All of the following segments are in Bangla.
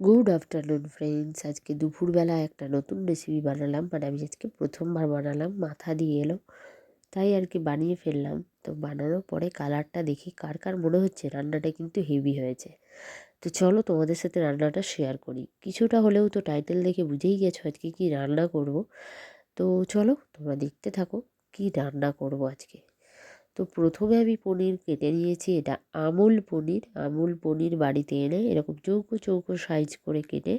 গুড আফটারনুন ফ্রেন্ডস আজকে দুপুরবেলা একটা নতুন রেসিপি বানালাম মানে আমি আজকে প্রথমবার বানালাম, মাথা দিয়ে এলো। তাই আর কি বানিয়ে ফেললাম। তো বানানোর পরে কালারটা দেখি কার কার মনে হচ্ছে রান্নাটা কিন্তু হেভি হয়েছে। তো চলো তোমাদের সাথে রান্নাটা শেয়ার করি। কিছুটা হলেও তো টাইটেল দেখে বুঝেই গেছো আজকে কি রান্না করব। তো চলো তোমরা দেখতে থাকো কি রান্না করব আজকে। তো প্রথমে আমি পনির কেটে নিয়েছি, এটা আমুল পনির। আমুল পনির বাড়িতে এনে এরকম চৌকো চৌকো সাইজ করে কেটে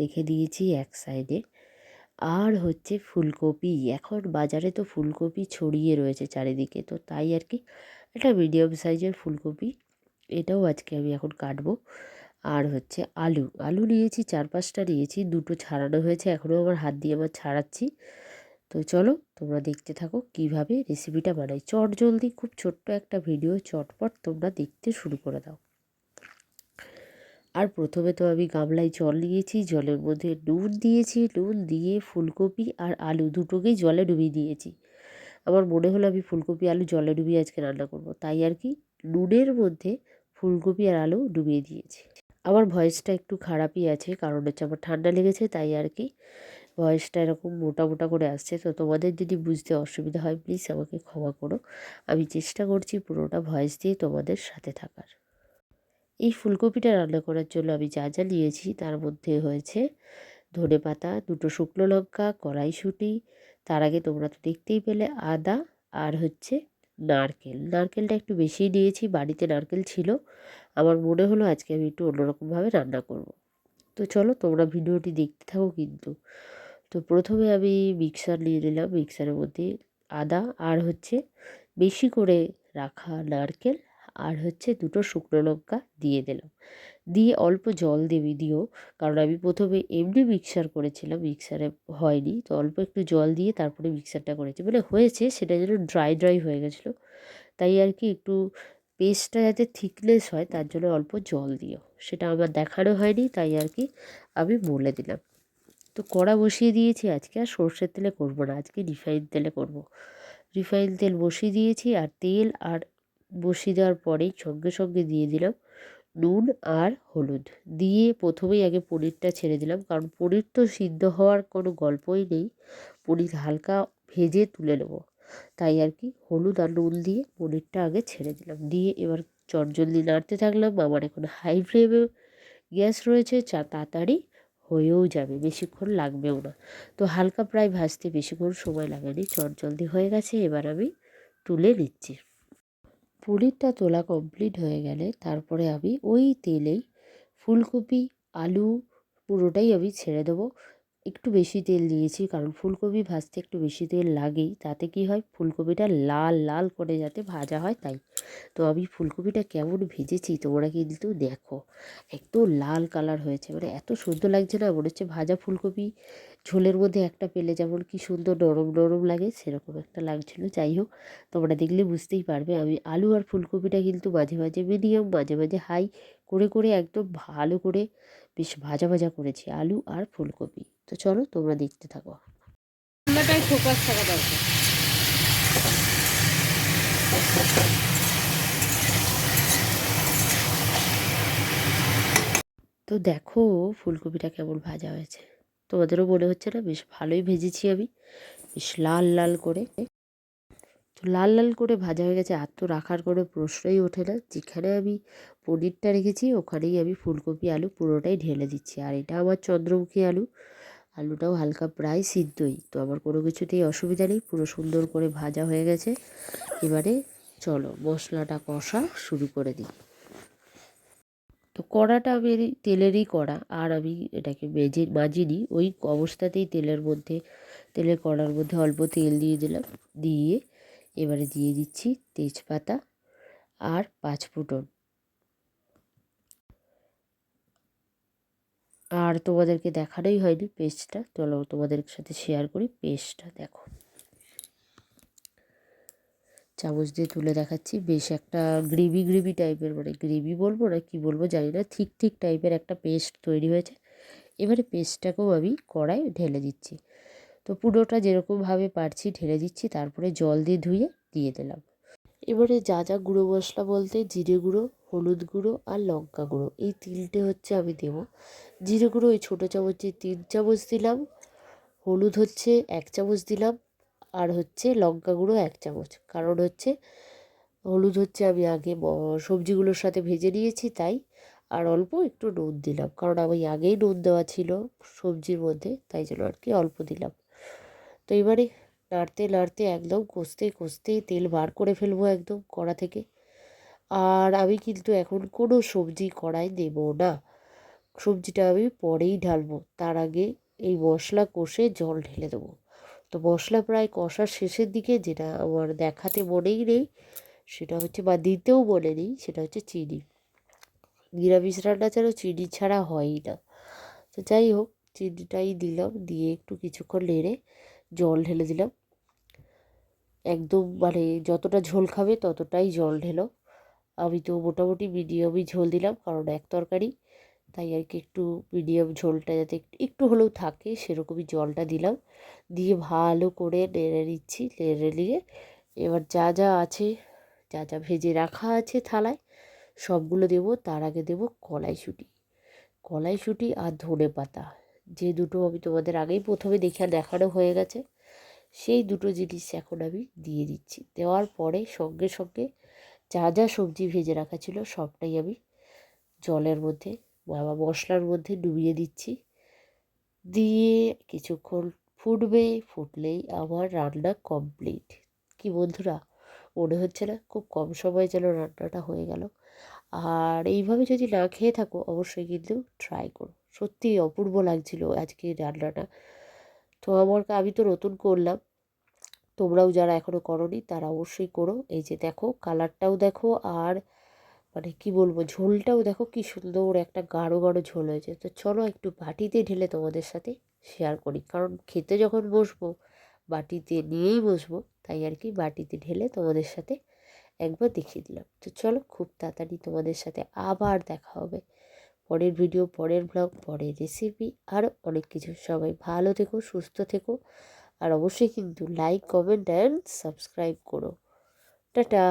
রেখে দিয়েছি এক সাইডে। আর হচ্ছে ফুলকপি, এখন বাজারে তো ফুলকপি ছড়িয়ে রয়েছে চারিদিকে, তো তাই আর কি একটা মিডিয়াম সাইজের ফুলকপি, এটাও আজকে আমি এখন কাটবো। আর হচ্ছে আলু আলু নিয়েছি, চার পাঁচটা নিয়েছি, দুটো ছাড়ানো হয়েছে, এখনও আমার হাত দিয়ে আমার ছাড়াচ্ছি। তো চলো তোমরা দেখতে থাকো কীভাবে রেসিপিটা বানাই। চট জলদি, খুব ছোট্ট একটা ভিডিও চটপট তোমরা দেখতে শুরু করে দাও। আর প্রথমে তো আমি গামলায় জল নিয়েছি, জলের মধ্যে নুন দিয়েছি, নুন দিয়ে ফুলকপি আর আলু দুটোকেই জলে ডুবিয়ে দিয়েছি। আমার মনে হলো আমি ফুলকপি, আলু জলে ডুবিয়ে আজকে রান্না করব, তাই আর কি নুনের মধ্যে ফুলকপি আর আলু ডুবিয়ে দিয়েছি। আমার ভয়েসটা একটু খারাপই আছে, কারণ হচ্ছে আমার ঠান্ডা লেগেছে, তাই আর কি ভয়েসটা এরকম মোটা মোটা করে আসছে, তো তোমাদের যদি বুঝতে অসুবিধা হয় প্লিজ আমাকে ক্ষমা করো। আমি চেষ্টা করছি পুরোটা ভয়েস দিয়ে তোমাদের সাথে থাকার। এই ফুলকপিটা রান্না করার জন্য আমি যা যা নিয়েছি, তার মধ্যে হয়েছে ধনে পাতা, দুটো শুকনো লঙ্কা, কড়াইশুঁটি, তার আগে তোমরা তো দেখতেই পেলে আদা আর হচ্ছে নারকেল। নারকেলটা একটু বেশিই নিয়েছি, বাড়িতে নারকেল ছিল। আমার মনে হলো আজকে আমি একটু অন্যরকমভাবে রান্না করব। তো চলো তোমরা ভিডিওটি দেখতে থাকো কিন্তু। তো প্রথমে আমি মিক্সার নিয়ে নিলাম। মিক্সারের মধ্যে আদা, আর হচ্ছে বেশি করে রাখা নারকেল, আর হচ্ছে দুটো শুকনো লঙ্কা দিয়ে দিলাম। দিয়ে অল্প জল দেবি দিও, কারণ আমি প্রথমে এমনি মিক্সার করেছিলাম মিক্সারে হয়নি। তো অল্প একটু জল দিয়ে তারপরে মিক্সারটা করেছি। মানে হয়েছে, সেটা যেন ড্রাই ড্রাই হয়ে গেছিল। তাই আর কি একটু পেস্টটা যাতে থিকনেস হয়, তার জন্য অল্প জল দিও। সেটা আমার দেখানো হয়নি, তাই আর কি আমি বলে দিলাম। তো কড়া বসিয়ে দিয়েছি, আজকে আর সর্ষের তেলে করব না, আজকে রিফাইন তেলে করব। রিফাইন তেল বসিয়ে দিয়েছি আর তেল আর বসিয়ে দেওয়ার পরেই সঙ্গে সঙ্গে দিয়ে দিলাম নুন আর হলুদ। দিয়ে প্রথমেই আগে পনিরটা ছেড়ে দিলাম, কারণ পনির তো সিদ্ধ হওয়ার কোনো গল্পই নেই। পনির হালকা ভেজে তুলে নেব। তাই আর কি, হলুদ আর নুন দিয়ে পনিরটা আগে ছেড়ে দিলাম। দিয়ে এবার চটজলদি নাড়তে থাকলাম। আমার এখন হাই ফ্লেমে গ্যাস রয়েছে, চা তাড়াতাড়ি হয়েও যাবে, বেশিক্ষণ লাগবেও না। তো হালকা প্রায় ভাজতে বেশিক্ষণ সময় লাগেনি, চটজলদি হয়ে গেছে, এবার আমি তুলে নিচ্ছি। পনিরটা তোলা কমপ্লিট হয়ে গেলে তারপরে আমি ওই তেলেই ফুলকপি, আলু, পুরোটাই আমি ছেড়ে দেবো। একটু বেশি তেল দিয়েছি, কারণ ফুলকপি ভাজতে একটু বেশি তেল লাগেই। তাতে কি হয়? ফুলকপিটা লাল লাল করে যাতে ভাজা হয় তাই। তো আমি ফুলকপিটা কেমন ভেজেছি তোমরা কিন্তু দেখো। একদম লাল কালার হয়েছে মানে এত সুন্দর লাগছে না? মনে হচ্ছে ভাজা ফুলকপি ঝোলের মধ্যে একটা পেলে যেমন কি সুন্দর নরম নরম লাগে, সেরকম একটা লাগছিল। যাই হোক, তোমরা দেখলে বুঝতেই পারবে। আমি আলু আর ফুলকপিটা কিন্তু মাঝে মাঝে মিডিয়াম মাঝে মাঝে হাই করে করে একদম ভালো করে বেশ ভাজা ভাজা করেছি, আলু আর ফুলকপি। তো চলো তোমরা দেখতে থাকো। ফোকাস থাকা দরকার। তো দেখো ফুলকপিটা কেমন ভাজা হয়েছে। তোমাদেরও মনে হচ্ছে না বেশ ভালোই ভেজেছি আমি। বেশ লাল লাল করে। তো লাল লাল করে ভাজা হয়ে গেছে আর তো রাখার কোনো প্রশ্নই ওঠে না। যেখানে আমি পনিরটা রেখেছি ওখানেই আমি ফুলকপি আলু পুরোটাই ঢেলে দিচ্ছি। আর এটা আমার চন্দ্রমুখী আলু। আলুটাও হালকা প্রায় সিদ্ধই। তো আমার কোনো কিছুতেই অসুবিধা নেই, পুরো সুন্দর করে ভাজা হয়ে গেছে। এবারে চলো মশলাটা কষা শুরু করে দিই। তো কড়াটা আমি তেলেরই কড়া, আর আমি এটাকে মেজে মাজিনি। ওই অবস্থাতেই তেলের মধ্যে, তেলের কড়ার মধ্যে অল্প তেল দিয়ে দিলাম। দিয়ে এবারে দিয়ে দিচ্ছি তেজপাতা আর পাঁচফোড়ন। আর তোমাদেরকে দেখানোই হয়নি পেস্টটা চলো তোমাদের সাথে শেয়ার করি পেস্টটা দেখো। চামচ দিয়ে তুলে দেখাচ্ছি, বেশ একটা গ্রেভি গ্রেভি টাইপের মানে গ্রেভি বলব না, কি বলব জানি না, ঠিক ঠিক টাইপের একটা পেস্ট তৈরি হয়েছে। এবারে পেস্টটাকেও আমি কড়াই ঢেলে দিচ্ছি। তো পুরোটা যেরকমভাবে পারছি ঢেলে দিচ্ছি, তারপরে জল দিয়ে ধুয়ে দিয়ে দিলাম। এবারে যা যা গুঁড়ো মশলা বলতে, জিরে গুঁড়ো হলুদ গুঁড়ো আর লঙ্কা গুঁড়ো। এই তিনটে হচ্ছে আমি দেবো। জিরে গুঁড়ো, ওই ছোটো চামচে তিন চামচ দিলাম। হলুদ হচ্ছে এক চামচ দিলাম। আর হচ্ছে লঙ্কা গুঁড়ো এক চামচ। কারণ হচ্ছে হলুদ হচ্ছে আমি আগে সবজিগুলোর সাথে ভেজে নিয়েছি তাই। আর অল্প একটু নুন দিলাম। কারণ আমি আগেই নুন দেওয়া ছিল সবজির মধ্যে, তাই জন্য আর কি অল্প দিলাম। তো এবারে নাড়তে নাড়তে একদম কষতে কষতে তেল বার করে ফেলব একদম কড়া থেকে। আর আমি কিন্তু এখন কোনো সবজি কড়াই দেব না। সবজিটা আমি পরেই ঢালবো। তার আগে এই মশলা কষে জল ঢেলে দেবো। তো মশলা প্রায় কষার শেষের দিকে যেটা আমার দেখাতে মনেই নেই, সেটা হচ্ছে বা দিতেও মনে নেই, সেটা হচ্ছে চিনি। নিরামিষ রান্না যেন চিনি ছাড়া হয়ই না। তো যাই হোক, চিনিটাই দিলাম, দিয়ে একটু কিছুক্ষণ নেড়ে জল ঢেলে দিলাম। একদম মানে যতটা ঝোল খাবে ততটাই জল ঢেলো। আমি তো মোটামুটি মিডিয়ামই ঝোল দিলাম, কারণ এক তরকারি। তাই আর কি একটু মিডিয়াম ঝোলটা যাতে একটু- হলেও থাকে, সেরকমই জলটা দিলাম। দিয়ে ভালো করে নেড়ে নিচ্ছি, নেড়ে নিয়ে এবার যা যা আছে, যা যা ভেজে রাখা আছে থালায়, সবগুলো দেবো। তার আগে দেবো কলাইশুঁটি। কলাইশুঁটি আর ধনে পাতা। যে দুটো আমি তোমাদের আগেই প্রথমে দেখে দেখানো হয়ে গেছে, সেই দুটো জিনিস এখন আমি দিয়ে দিচ্ছি। দেওয়ার পরে সঙ্গে সঙ্গে যা যা সবজি ভেজে রাখা ছিল সবটাই আমি জলের মধ্যে বা মশলার মধ্যে ডুবিয়ে দিচ্ছি। দিয়ে কিছুক্ষণ ফুটবে, ফুটলেই আমার রান্না কমপ্লিট কি বন্ধুরা, মনে হচ্ছে না খুব কম সময়ে যেন রান্নাটা হয়ে গেল। আর এইভাবে যদি না খেয়ে থাকো, অবশ্যই কিন্তু ট্রাই করো। সত্যি অপূর্ব লাগছিল আজকে রান্নাটা। তো আমার আমি তো নতুন করলাম তোমরাও যারা এখনও করনি, তারা অবশ্যই করো। এই যে দেখো, কালারটাও দেখো আর মানে কি বলব, ঝোলটাও দেখো কি সুন্দর একটা গাঢ় গাঢ় ঝোল হয়েছে। তো চলো একটু বাটিতে ঢেলে তোমাদের সাথে শেয়ার করি। কারণ খেতে যখন বসবো, বাটিতে নিয়েই বসবো, তাই আর কি বাটিতে ঢেলে তোমাদের সাথে একবার দেখিয়ে দিলাম। তো চলো খুব তাড়াতাড়ি তোমাদের সাথে আবার দেখা হবে। পরের ভিডিও পরের ব্লগ পরের রেসিপি আর অনেক কিছু। সবাই ভালো থেকো, সুস্থ থেকো। আর অবশ্যই কিন্তু লাইক কমেন্ট অ্যান্ড সাবস্ক্রাইব করো। টাটা!